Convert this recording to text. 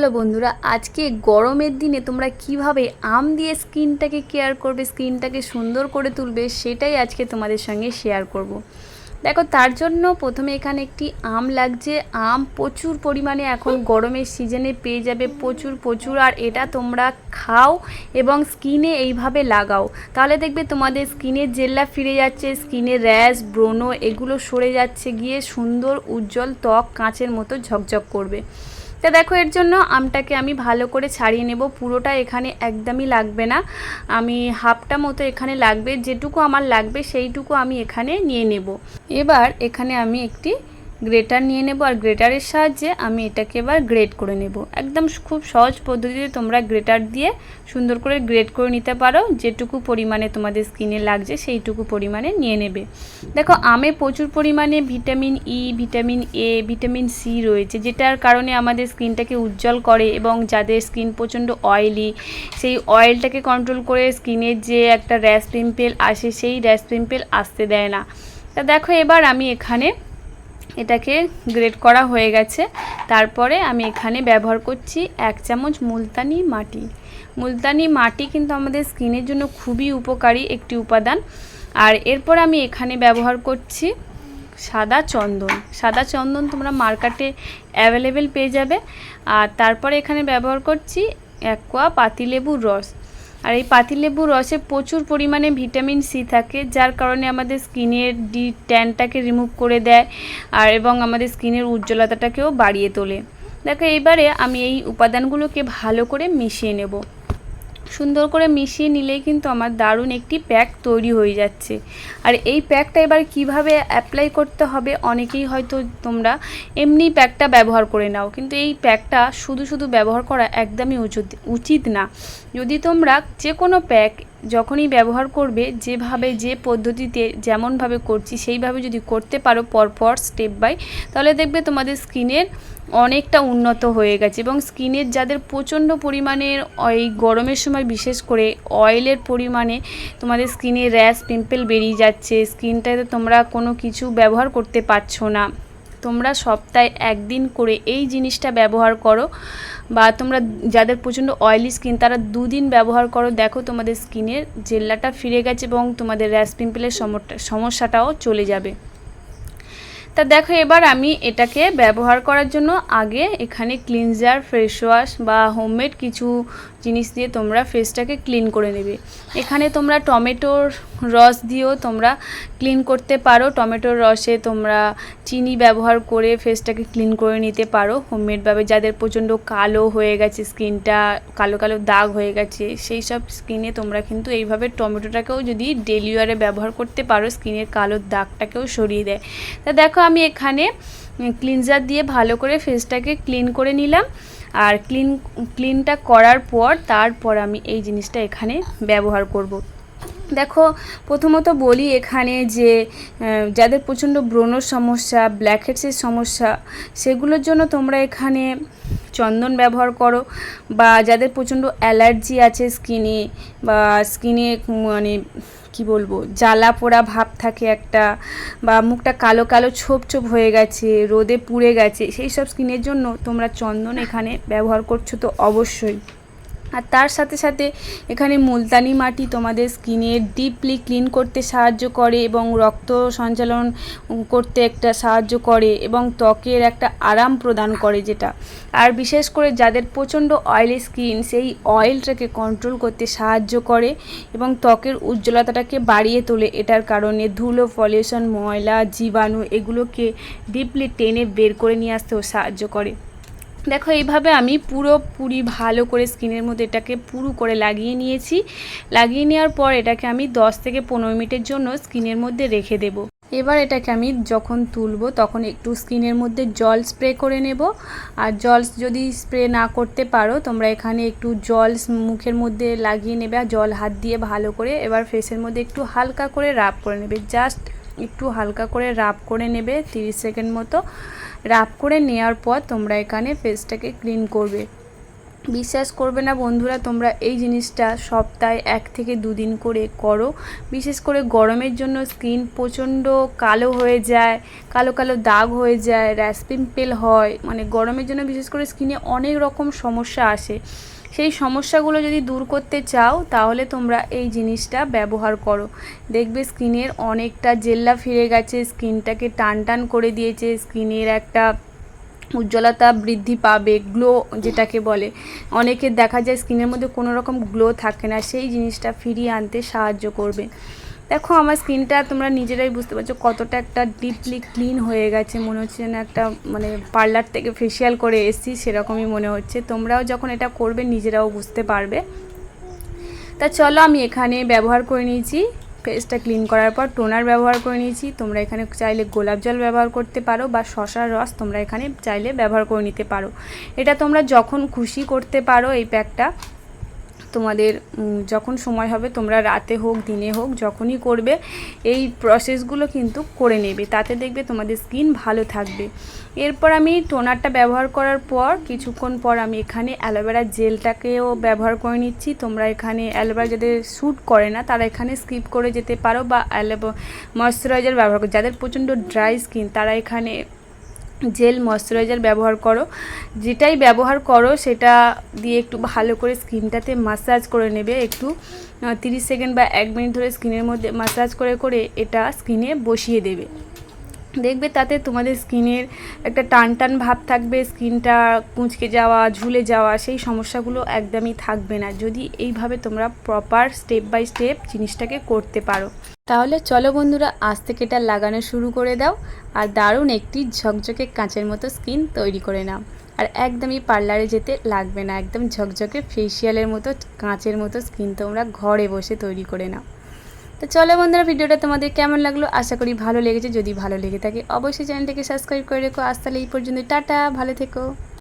Hello বন্ধুরা, আজকে গরমের দিনে তোমরা কীভাবে আম দিয়ে স্কিনটাকে কেয়ার করবে, স্কিনটাকে সুন্দর করে তুলবে, সেটাই আজকে তোমাদের সঙ্গে শেয়ার করব। দেখো, তার জন্য প্রথমে এখানে একটি আম লাগছে। আম প্রচুর পরিমাণে এখন গরমের সিজনে পেয়ে যাবে, প্রচুর প্রচুর, আর এটা তোমরা খাও এবং স্কিনে এইভাবে লাগাও। তাহলে দেখবে তোমাদের স্কিনের জেল্লা ফিরে যাচ্ছে স্কিনে র্যাশ, ব্রণ এগুলো সরে যাচ্ছে, গিয়ে সুন্দর উজ্জ্বল ত্বক কাঁচের মতো ঝকঝক করবে। তা দেখো, এর জন্য আমটাকে আমি ভালো করে ছাড়িয়ে নেব। পুরোটা এখানে একদমই লাগবে না। আমি হাফটা মতো এখানে লাগবে, যেটুকু আমার লাগবে সেইটুকু আমি এখানে নিয়ে নেব। এবার এখানে আমি একটি গ্রেটার নিয়ে নেব আর গ্রেটারের সাহায্যে আমি এটাকে এবার গ্রেট করে নেব। একদম খুব সহজ পদ্ধতিতে তোমরা গ্রেটার দিয়ে সুন্দর করে গ্রেট করে নিতে পারো। যেটুকু পরিমাণে তোমাদের স্কিনে লাগছে সেইটুকু পরিমাণে নিয়ে নেবে। দেখো, আমে প্রচুর পরিমাণে vitamin E vitamin A vitamin C রয়েছে, যেটার কারণে আমাদের স্কিনটাকে উজ্জ্বল করে এবং যাদের স্কিন প্রচণ্ড অয়েলি সেই অয়েলটাকে কন্ট্রোল করে স্কিনের যে একটা র্যাশ পিম্পেল আসে, সেই র্যাশ পিম্পেল আসতে দেয় না। তা দেখো, এবার আমি এখানে এটাকে গ্রেড করা হয়ে গেছে। তারপরে আমি এখানে ব্যবহার করছি এক চামচ মুলতানি মাটি। মুলতানি মাটি কিন্তু আমাদের স্কিনের জন্য খুবই উপকারী একটি উপাদান। আর এরপর আমি এখানে ব্যবহার করছি সাদা চন্দন। সাদা চন্দন তোমরা মার্কেটে অ্যাভেলেবেল পেয়ে যাবে। আর তারপরে এখানে ব্যবহার করছি এক কোয়া পাতিলেবুর রস। আর এই পাতিলেবুর রসে প্রচুর পরিমাণে ভিটামিন সি থাকে, যার কারণে আমাদের স্কিনের ডি ট্যানটাকে রিমুভ করে দেয় আর এবং আমাদের স্কিনের উজ্জ্বলতাটাকেও বাড়িয়ে তোলে। দেখো এইবারে আমি এই উপাদানগুলোকে ভালো করে মিশিয়ে নেব। সুন্দর করে মিশিয়ে নিলেই কিন্তু আমার দারুণ একটি প্যাক তৈরি হয়ে যাচ্ছে। আর এই প্যাকটা এবার কীভাবে অ্যাপ্লাই করতে হবে অনেকেই হয়তো তোমরা এমনি প্যাকটা ব্যবহার করে নাও, কিন্তু এই প্যাকটা শুধু শুধু ব্যবহার করা একদমই উচিত উচিত না। যদি তোমরা যে কোনো প্যাক যখনই ব্যবহার করবে, যেভাবে, যে পদ্ধতিতে, যেমনভাবে করছি, সেইভাবে যদি করতে পারো পরপর স্টেপ বাই তাহলে দেখবে তোমাদের স্কিনের অনেকটা উন্নত হয়ে গেছে এবং স্কিনের যাদের প্রচণ্ড পরিমাণের এই গরমের সময়, বিশেষ করে অয়েলের পরিমাণে তোমাদের স্কিনে র্যাশ পিম্পল বেরিয়ে যাচ্ছে স্কিনটাতে তোমরা কোনো কিছু ব্যবহার করতে পারছ না। তোমরা সপ্তাহে একদিন করে এই জিনিসটা ব্যবহার করো, বা তোমরা যাদের প্রচণ্ড অয়েলি স্কিন তারা দুদিন ব্যবহার করো। দেখো তোমাদের স্কিনের জেল্লাটা ফিরে গেছে এবং তোমাদের র্যাশ পিম্পলের সমস্যাটাও চলে যাবে। তা দেখো এবার আমি এটাকে ব্যবহার করার জন্য আগে এখানে ক্লিনজার ফেস ওয়াশ বা হোমমেড কিছু জিনিস দিয়ে তোমরা ফেসটাকে ক্লিন করে নেবে। এখানে তোমরা টমেটোর রস দিয়েও তোমরা ক্লিন করতে পারো। টমেটোর রসে তোমরা চিনি ব্যবহার করে ফেসটাকে ক্লিন করে নিতে পারো। হোমমেডভাবে যাদের প্রচণ্ড কালো হয়ে গেছে স্কিনটা কালো কালো দাগ হয়ে গেছে, সেই সব স্কিনে তোমরা কিন্তু এইভাবে টমেটোটাকেও যদি ডেলি ওয়ারে ব্যবহার করতে পারো স্কিনের কালো দাগটাকেও সরিয়ে দেয়। তা দেখো আমি এখানে ক্লিনজার দিয়ে ভালো করে ফেসটাকে ক্লিন করে নিলাম। আর ক্লিন ক্লিনটা করার পর তারপর আমি এই জিনিসটা এখানে ব্যবহার করব। দেখো, প্রথমত বলি এখানে যে যাদের প্রচণ্ড ব্রণর সমস্যা ব্ল্যাকহেডসের সমস্যা, সেগুলোর জন্য তোমরা এখানে চন্দন ব্যবহার করো বা যাদের প্রচণ্ড অ্যালার্জি আছে স্কিনে বা স্কিনে মানে কি বলব, জ্বালা পোড়া ভাব থাকে একটা বা মুখটা কালো কালো ছোপ ছোপ হয়ে গেছে, রোদে পুড়ে গেছে, সেই সব স্কিনের জন্য তোমরা চন্দন এখানে ব্যবহার করছ তো অবশ্যই। আর তার সাথে সাথে এখানে মুলতানি মাটি তোমাদের স্কিনের ডিপলি ক্লিন করতে সাহায্য করে এবং রক্ত সঞ্চালন করতে একটা সাহায্য করে এবং ত্বকের একটা আরাম প্রদান করে যেটা। আর বিশেষ করে যাদের প্রচণ্ড অয়েলি স্কিন সেই অয়েলটাকে কন্ট্রোল করতে সাহায্য করে এবং ত্বকের উজ্জ্বলতাটাকে বাড়িয়ে তোলে। এটার কারণে ধুলো পলিউশন ময়লা, জীবাণু এগুলোকে ডিপলি টেনে বের করে নিয়ে আসতেও সাহায্য করে। দেখো, এইভাবে আমি পুরোপুরি ভালো করে স্কিনের মধ্যে এটাকে পুরো করে লাগিয়ে নিয়েছি। লাগিয়ে নেওয়ার পর এটাকে আমি 10 থেকে পনেরো মিনিটের জন্য স্কিনের মধ্যে রেখে দেব। এবার এটাকে আমি যখন তুলবো তখন একটু স্কিনের মধ্যে জল স্প্রে করে নেব। আর জল যদি স্প্রে না করতে পারো, তোমরা এখানে একটু জল মুখের মধ্যে লাগিয়ে নেবে আর জল হাত দিয়ে ভালো করে এবার ফেসের মধ্যে একটু হালকা করে রাব করে নেবে। জাস্ট একটু হালকা করে রাব করে নেবে 30 সেকেন্ড মতো। রাব করে নেওয়ার পর তোমরা এখানে ফেসটাকে ক্লিন করবে। বিশ্বাস করবে না বন্ধুরা, তোমরা এই জিনিসটা সপ্তাহে এক থেকে দুদিন করে করো। বিশেষ করে গরমের জন্য স্কিন প্রচণ্ড কালো হয়ে যায়, কালো কালো দাগ হয়ে যায় র্যাশ পিম্পেল হয়। মানে গরমের জন্য বিশেষ করে স্কিনে অনেক রকম সমস্যা আসে। সেই সমস্যাগুলো যদি দূর করতে চাও, তাহলে তোমরা এই জিনিসটা ব্যবহার করো। দেখবে স্কিনের অনেকটা জেল্লা ফিরে গেছে স্কিনটাকে টান টান করে দিয়েছে স্কিনের একটা উজ্জ্বলতা বৃদ্ধি পাবে গ্লো যেটাকে বলে। অনেকের দেখা যায় স্কিনের মধ্যে কোনো রকম গ্লো থাকে না, সেই জিনিসটা ফিরিয়ে আনতে সাহায্য করবে। দেখো, আমার স্কিনটা তোমরা নিজেরাই বুঝতে পারছ কতটা একটা ডিপলি ক্লিন হয়ে গেছে। মনে হচ্ছে যেন একটা মানে পার্লার থেকে ফেসিয়াল করে এসেছি, সেরকমই মনে হচ্ছে। তোমরাও যখন এটা করবে, নিজেরাও বুঝতে পারবে। তা চলো, আমি এখানে ব্যবহার করে নিয়েছি। ফেসটা ক্লিন করার পর টোনার ব্যবহার করে নিয়েছি। তোমরা এখানে চাইলে গোলাপ জল ব্যবহার করতে পারো বা শশার রস তোমরা এখানে চাইলে ব্যবহার করে নিতে পারো। এটা তোমরা যখন খুশি করতে পারো এই প্যাকটা তোমাদের যখন সময় হবে তোমরা রাতে হোক, দিনে হোক, যখনই করবে, এই প্রসেসগুলো কিন্তু করে নেবে। তাতে দেখবে তোমাদের স্কিন ভালো থাকবে। এরপর আমি টোনারটা ব্যবহার করার পর, কিছুক্ষণ পর আমি এখানে অ্যালোভেরা জেলটাকেও ব্যবহার করে নিচ্ছি। তোমরা এখানে অ্যালোভেরা যাদের শ্যুট করে না, তারা এখানে স্কিপ করে যেতে পারো বা অ্যালোভো ময়শ্চারাইজার ব্যবহার করো। যাদের প্রচণ্ড ড্রাই স্কিন তারা এখানে জেল, ময়শ্চারাইজার ব্যবহার করো। যেটাই ব্যবহার করো, সেটা দিয়ে একটু ভালো করে স্কিনটাতে মাসাজ করে নেবে। একটু তিরিশ সেকেন্ড বা এক মিনিট ধরে স্কিনের মধ্যে মাসাজ করে করে এটা স্কিনে বসিয়ে দেবে। দেখবে তাতে তোমাদের স্কিনের একটা টান টান ভাব থাকবে, স্কিনটা কুঁচকে যাওয়া, ঝুলে যাওয়া, সেই সমস্যাগুলো একদমই থাকবে না। যদি এইভাবে তোমরা প্রপার স্টেপ বাই স্টেপ জিনিসটাকে করতে পারো। তাহলে চলো বন্ধুরা, আজ থেকে এটা লাগানো শুরু করে দাও আর দারুণ একটি ঝকঝকে কাঁচের মতো স্কিন তৈরি করে নাও। আর একদমই পার্লারে যেতে লাগবে না, একদম ঝকঝকে ফেসিয়ালের মতো, কাঁচের মতো স্কিন তোমরা ঘরে বসে তৈরি করে নাও। তো চলো বন্ধুরা, ভিডিওটা তোমাদের কেমন লাগল? আশা করি ভালো লেগেছে। যদি ভালো লেগে থাকে, অবশ্যই চ্যানেলটাকে সাবস্ক্রাইব করে রেখো। আজ তাহলে এই পর্যন্ত টাটা, ভালো থেকো।